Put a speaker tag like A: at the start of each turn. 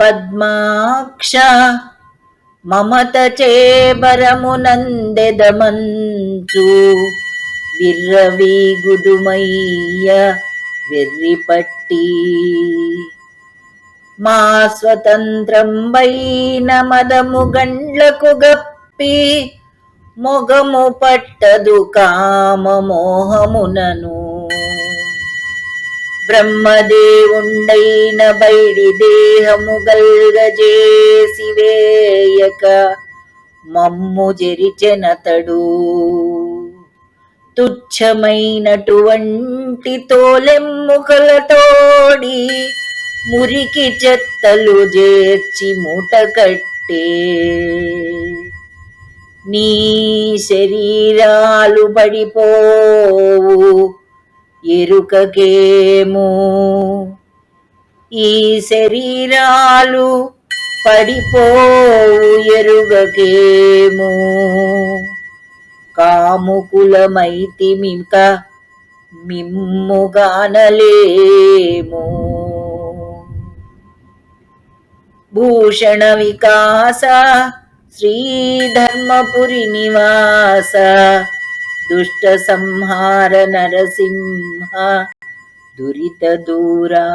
A: పద్మాక్ష మమత చేబరమునందెదమంచు విర్రవీగుదుమయ్య వెర్రిపట్టి. మా స్వతంత్రం వైన మదము గండ్లకు గప్పి మొగము పట్టదు కామ మోహమునను బ్రహ్మదేవుండైన బైడి దేహము గల్గజేసివేయక మమ్ము జెరిచెనతడు తుచ్చమైనటువంటి తోలెమ్ముకలతోడి మురికి చెత్తలు చేర్చి మూట కట్టే నీ శరీరాలు పడిపోవు ఎరుకకేము ఈ శరీరాలు పడిపోవు ఎరుగకేమో కాముకులమైతి మిక మిమ్ముగానలేము. భూషణ వికాస శ్రీధర్మపురి నివాస दुष्टसंहार नरसिंह दुरितदूरा